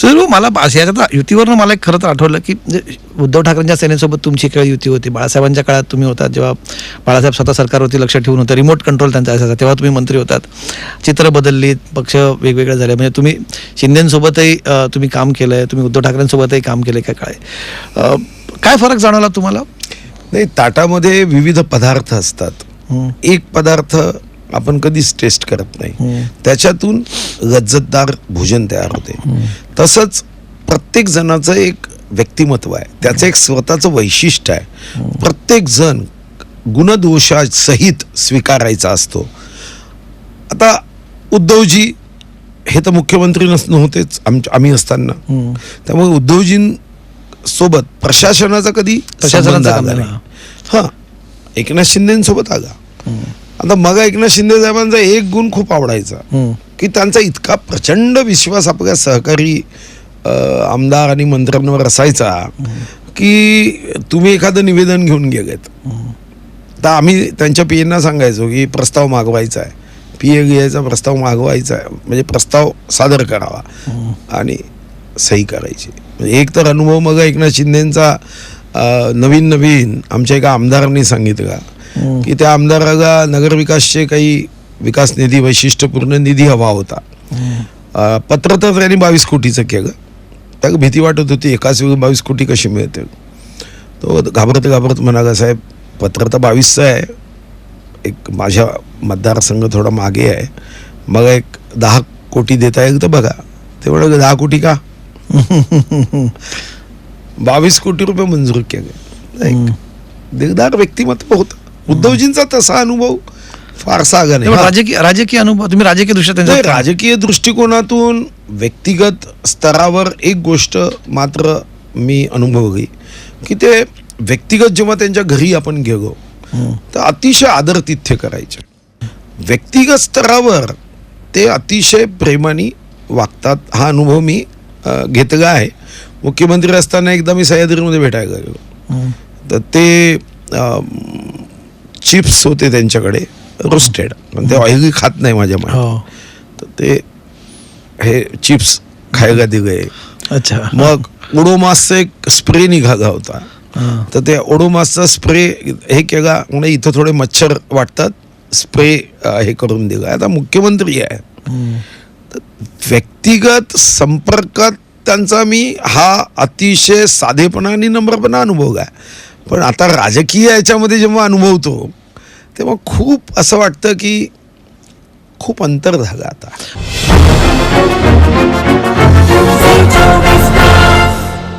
सुधीर भाऊ मला याच्यात युतीवरनं मला एक खरं तर आठवलं की म्हणजे उद्धव ठाकरेंच्या सेनेसोबत तुमची एक वेळ युती होती. बाळासाहेबांच्या काळात तुम्ही होतात जेव्हा बाळासाहेब स्वतः सरकारवरती लक्ष ठेवून होतं रिमोट कंट्रोल त्यांचा असायचा तेव्हा तुम्ही मंत्री होतात. चित्र बदलली पक्ष वेगवेगळे झाले. म्हणजे तुम्ही शिंदेसोबतही तुम्ही काम केलं आहे तुम्ही उद्धव ठाकरेंसोबतही काम केलं काय काय काय फरक जाणवला तुम्हाला? नाही ताटामध्ये विविध पदार्थ असतात. एक पदार्थ आपण कधीच टेस्ट करत नाही. त्याच्यातून लज्जतदार भोजन तयार होते. तसंच प्रत्येक जणाचं एक व्यक्तिमत्व आहे. त्याचं एक स्वतःचं वैशिष्ट्य आहे. प्रत्येक जण गुणदोषासहित स्वीकारायचा असतो. आता उद्धवजी हे तर मुख्यमंत्री नस नव्हतेच. आम आम्ही असताना. त्यामुळे उद्धवजीं सोबत प्रशासनाचा कधी प्रशासनाचा आला. नाही. हा. एकनाथ शिंदेसोबत आला. आता मग एकनाथ शिंदे साहेबांचा एक गुण खूप आवडायचा. की त्यांचा इतका प्रचंड विश्वास आपल्या सहकारी आमदार आणि मंत्र्यांवर असायचा की तुम्ही एखादं निवेदन घेऊन गेलेत. तर आम्ही त्यांच्या पी एना सांगायचो की प्रस्ताव मागवायचा आहे. पी ए घ्यायचा प्रस्ताव मागवायचा आहे. म्हणजे प्रस्ताव सादर करावा. आणि सही करायची. म्हणजे एक तर अनुभव मग एकनाथ शिंदेचा नवीन नवीन आमच्या एका आमदारांनी सांगितलं की त्या आमदाराला नगरविकासचे काही विकास निधी वैशिष्ट्यपूर्ण निधी हवा होता. पत्र तर त्यांनी बावीस कोटीचं केलं. त्याला भीती वाटत होती एकाच वेळी बावीस कोटी कशी मिळतील? तो घाबरत घाबरत म्हणाला साहेब पत्र तर बावीसचं आहे. एक माझ्या मतदारसंघ थोडा मागे आहे. मग एक दहा कोटी देता येईल तर बघा. ते म्हणाले दहा कोटी का? बावीस कोटी रुपये मंजूर केले. एक दिगदार व्यक्तिमत्व होतं. उद्धवजींचा तसा अनुभव फारसा आगा नाही. राजकीय राजकीय अनुभव तुम्ही राजकीय दृष्ट्या राजकीय दृष्टिकोनातून व्यक्तिगत स्तरावर एक गोष्ट मात्र मी अनुभवली की ते व्यक्तिगत जेव्हा त्यांच्या घरी आपण गेलो तर अतिशय आदरातिथ्य करायचे. व्यक्तिगत स्तरावर ते अतिशय प्रेमाने वागतात हा अनुभव मी घेतला आहे. मुख्यमंत्री असताना एकदा मी सह्याद्रीमध्ये भेटायला गेलो. तर ते चिप्स होते त्यांच्याकडे रोस्टेड. पण ते ऑइली खात नाही माझ्या मा हो. तर ते हे चिप्स खायला दिले अच्छा. मग ओडोमासचा एक स्प्रे निघाला होता. तर ते ओडोमासचा स्प्रे हे केला म्हणजे इथं थोडे मच्छर वाटतात स्प्रे हे करून दिला. आता मुख्यमंत्री आहे. व्यक्तिगत संपर्कात त्यांचा मी हा अतिशय साधेपणा आणि नम्रपणा अनुभवला पण आता राजकीय याच्यामध्ये जेव्हा अनुभवतो तेव्हा खूप असं वाटतं की खूप अंतर झालं आता.